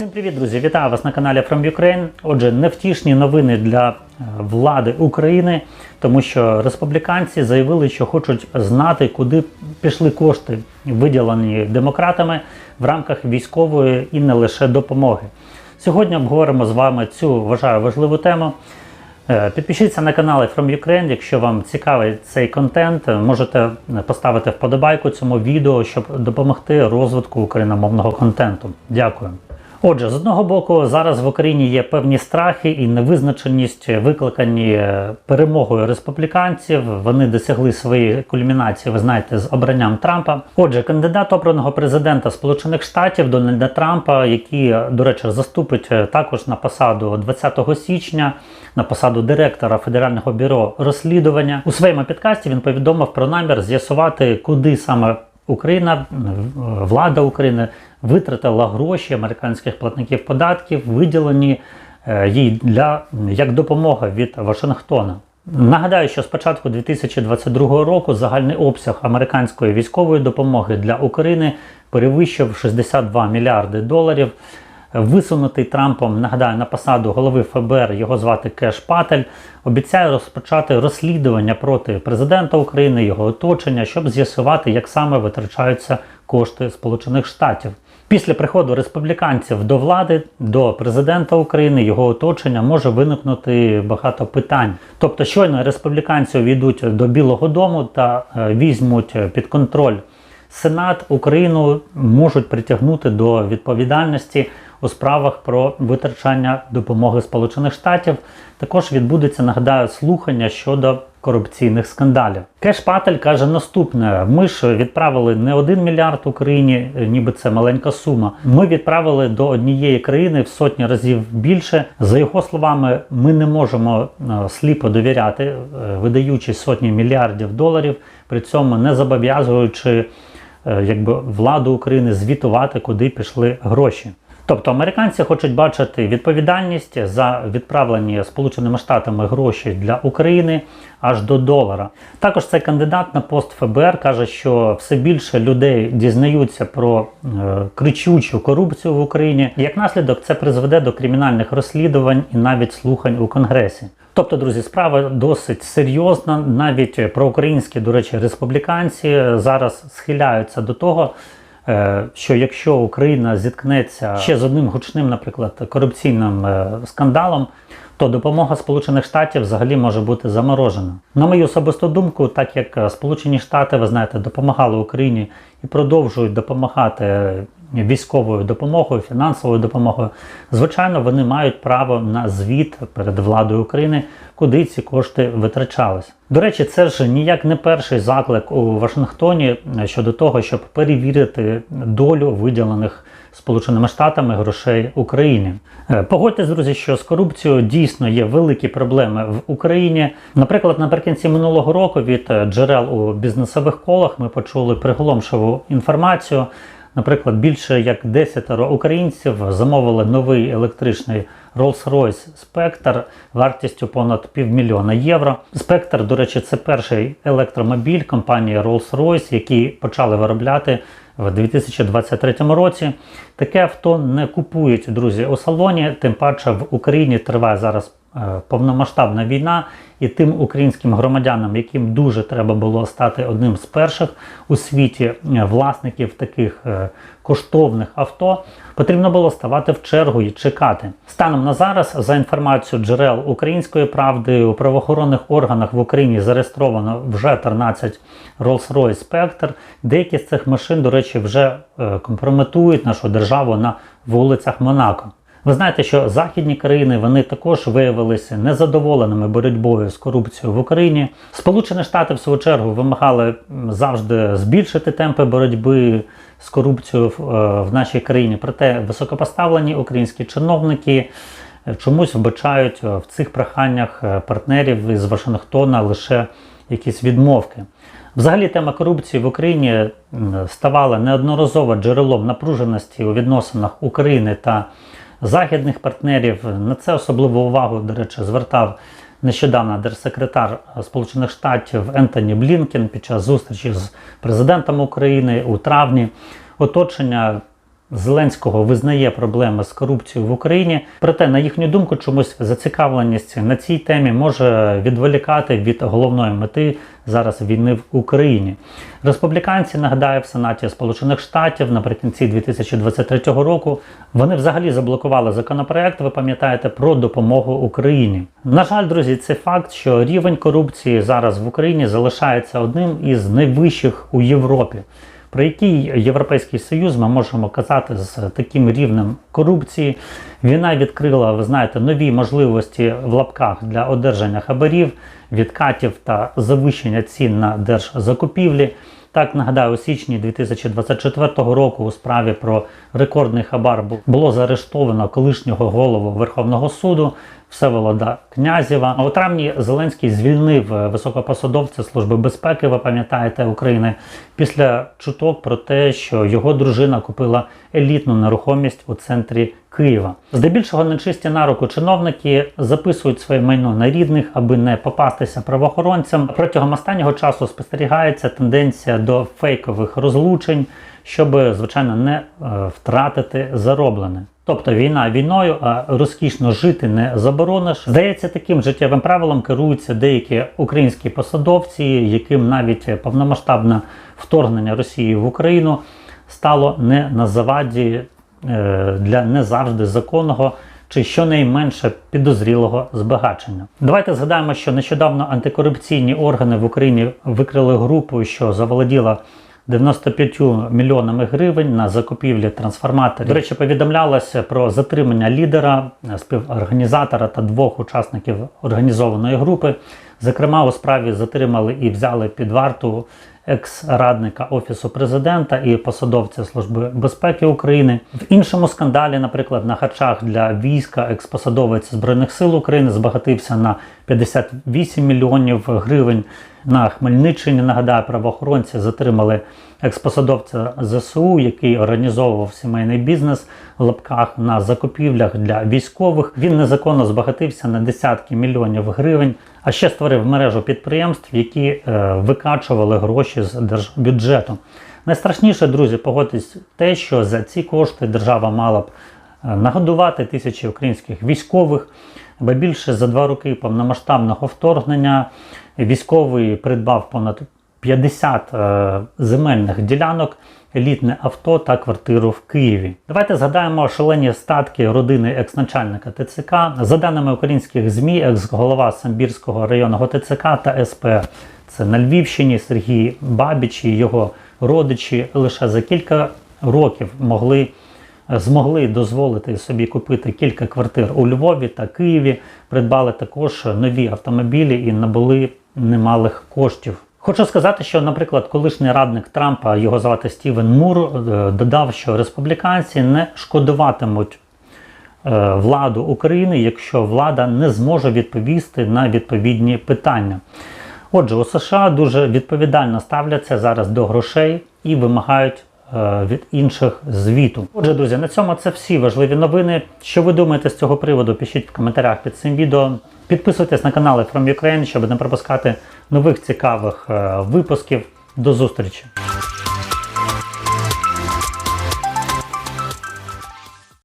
Всім привіт, друзі! Вітаю вас на каналі From Ukraine. Отже, невтішні новини для е, влади України, тому що республіканці заявили, що хочуть знати, куди пішли кошти, виділені демократами в рамках військової і не лише допомоги. Сьогодні обговоримо з вами цю вважаю важливу тему. Е, Підпишіться на канал From Ukraine, якщо вам цікавий цей контент, можете поставити вподобайку цьому відео, щоб допомогти розвитку україномовного контенту. Дякую. Отже, з одного боку, зараз в Україні є певні страхи і невизначеність, викликані е, перемогою республіканців. Вони досягли своєї кульмінації, ви знаєте, з обранням Трампа. Отже, кандидат обраного президента Сполучених Штатів Дональда Трампа, який, до речі, заступить е, також на посаду 20 січня, на посаду директора Федерального бюро розслідування, у своєму підкасті він повідомив про намір з'ясувати, куди саме Україна, влада України витратила гроші американських платників податків, виділені е, їй для як допомога від Вашингтона. Нагадаю, що з початку 2022 року загальний обсяг американської військової допомоги для України перевищив 62 мільярди доларів. Висунутий Трампом, нагадаю, на посаду голови ФБР його звати Кеш Патель, обіцяє розпочати розслідування проти президента України, його оточення, щоб з'ясувати, як саме витрачаються кошти Сполучених Штатів. Після приходу республіканців до влади, до президента України, його оточення може виникнути багато питань. Тобто, щойно республіканці увійдуть до Білого Дому та е, візьмуть під контроль Сенат, Україну можуть притягнути до відповідальності у справах про витрачання допомоги Сполучених Штатів. Також відбудеться, нагадаю, слухання щодо корупційних скандалів. Кеш Патель каже наступне: ми ж відправили не один мільярд Україні, ніби це маленька сума. Ми відправили до однієї країни в сотні разів більше. За його словами, ми не можемо е, сліпо довіряти, е, видаючи сотні мільярдів доларів, при цьому не зобов'язуючи е, якби владу України звітувати, куди пішли гроші. Тобто американці хочуть бачити відповідальність за відправлені Сполученими Штатами гроші для України аж до долара. Також цей кандидат на пост ФБР каже, що все більше людей дізнаються про е, кричучу корупцію в Україні. Як наслідок, це призведе до кримінальних розслідувань і навіть слухань у Конгресі. Тобто, друзі, справа досить серйозна. Навіть проукраїнські, до речі, республіканці зараз схиляються до того. Е, що якщо Україна зіткнеться ще з одним гучним, наприклад, корупційним е, скандалом, то допомога Сполучених Штатів взагалі може бути заморожена. На мою особисту думку, так як Сполучені Штати, ви знаєте, допомагали Україні і продовжують допомагати військовою допомогою, фінансовою допомогою, звичайно, вони мають право на звіт перед владою України, куди ці кошти витрачались. До речі, це ж ніяк не перший заклик у Вашингтоні щодо того, щоб перевірити долю виділених Сполученими Штатами грошей Україні. Е, погодьтесь, друзі, що з корупцією дійсно є великі проблеми в Україні. Наприклад, наприкінці минулого року від джерел у бізнесових колах ми почули приголомшиву інформацію. Наприклад, більше як 10 українців замовили новий електричний Rolls-Royce Spectre вартістю понад півмільйона євро. Spectre, до речі, це перший електромобіль компанії Rolls-Royce, який почали виробляти в 2023 році. Таке авто не купують друзі у салоні, тим паче в Україні триває зараз е, повномасштабна війна, і тим українським громадянам, яким дуже треба було стати одним з перших у світі е, власників таких е, коштовних авто, потрібно було ставати в чергу і чекати. Станом на зараз, за інформацією джерел української правди, у правоохоронних органах в Україні зареєстровано вже 13 Rolls-Royce Spectre. Деякі з цих машин, до речі, вже компрометують нашу державу на вулицях Монако. Ви знаєте, що західні країни вони також виявилися незадоволеними боротьбою з корупцією в Україні. Сполучені Штати, в свою чергу, вимагали завжди збільшити темпи боротьби з корупцією в, в нашій країні. Проте високопоставлені українські чиновники чомусь вбачають в цих проханнях партнерів із Вашингтона лише якісь відмовки. Взагалі, тема корупції в Україні ставала неодноразово джерелом напруженості у відносинах України та західних партнерів. На це особливу увагу, до речі, звертав нещодавно держсекретар Сполучених Штатів Ентоні Блінкен під час зустрічі з президентом України у травні. Оточення Зеленського визнає проблеми з корупцією в Україні. Проте, на їхню думку, чомусь зацікавленість на цій темі може відволікати від головної мети зараз війни в Україні. Республіканці нагадаю в Сенаті Сполучених Штатів наприкінці 2023 року вони взагалі заблокували законопроект. Ви пам'ятаєте про допомогу Україні. На жаль, друзі, це факт, що рівень корупції зараз в Україні залишається одним із найвищих у Європі. Про який Європейський Союз ми можемо казати з таким рівнем корупції? Війна відкрила, ви знаєте, нові можливості в лапках для одержання хабарів, відкатів та завищення цін на держзакупівлі. Так нагадаю, у січні 2024 року у справі про рекордний хабар було заарештовано колишнього голову Верховного суду Всеволода Князєва. А у травні Зеленський звільнив е, високопосадовця Служби безпеки, ви пам'ятаєте України, після чуток про те, що його дружина купила елітну нерухомість у центрі Києва. Здебільшого нечисті на руку чиновники записують своє майно на рідних, аби не попастися правоохоронцям. Протягом останнього часу спостерігається тенденція до фейкових розлучень, щоб, звичайно, не е, втратити зароблене. Тобто війна війною, а розкішно жити не заборониш. Здається, таким життєвим правилом керуються деякі українські посадовці, яким навіть повномасштабне вторгнення Росії в Україну стало не на заваді е, для не завжди законного чи щонайменше підозрілого збагачення. Давайте згадаємо, що нещодавно антикорупційні органи в Україні викрили групу, що заволоділа 95 мільйонами гривень на закупівлі трансформаторів. До речі, повідомлялося про затримання лідера, співорганізатора та двох учасників організованої групи. Зокрема, у справі затримали і взяли під варту екс-радника Офісу президента і посадовця Служби безпеки України. В іншому скандалі, наприклад, на харчах для війська експосадовець Збройних сил України збагатився на 58 мільйонів гривень. На Хмельниччині, нагадаю, правоохоронці затримали експосадовця ЗСУ, який організовував сімейний бізнес в лапках на закупівлях для військових. Він незаконно збагатився на десятки мільйонів гривень, а ще створив мережу підприємств, які е, викачували гроші з держбюджету. Найстрашніше, друзі, погодьтесь те, що за ці кошти держава мала б е, нагодувати тисячі українських військових. Бо більше за два роки повномасштабного вторгнення військовий придбав понад 50 е, земельних ділянок, елітне авто та квартиру в Києві. Давайте згадаємо шалені статки родини екс-начальника ТЦК. За даними українських ЗМІ, екс-голова Самбірського районного ТЦК та СП. Це на Львівщині Сергій Бабіч і його родичі лише за кілька років могли змогли дозволити собі купити кілька квартир у Львові та Києві, придбали також нові автомобілі і набули немалих коштів. Хочу сказати, що, наприклад, колишній радник Трампа, його звати Стівен Мур, е, додав, що республіканці не шкодуватимуть е, владу України, якщо влада не зможе відповісти на відповідні питання. Отже, у США дуже відповідально ставляться зараз до грошей і вимагають е, від інших звіту. Отже, друзі, на цьому це всі важливі новини. Що ви думаєте з цього приводу? Пишіть в коментарях під цим відео. Підписуйтесь на канали From Ukraine, щоб не пропускати нових цікавих е, випусків. До зустрічі!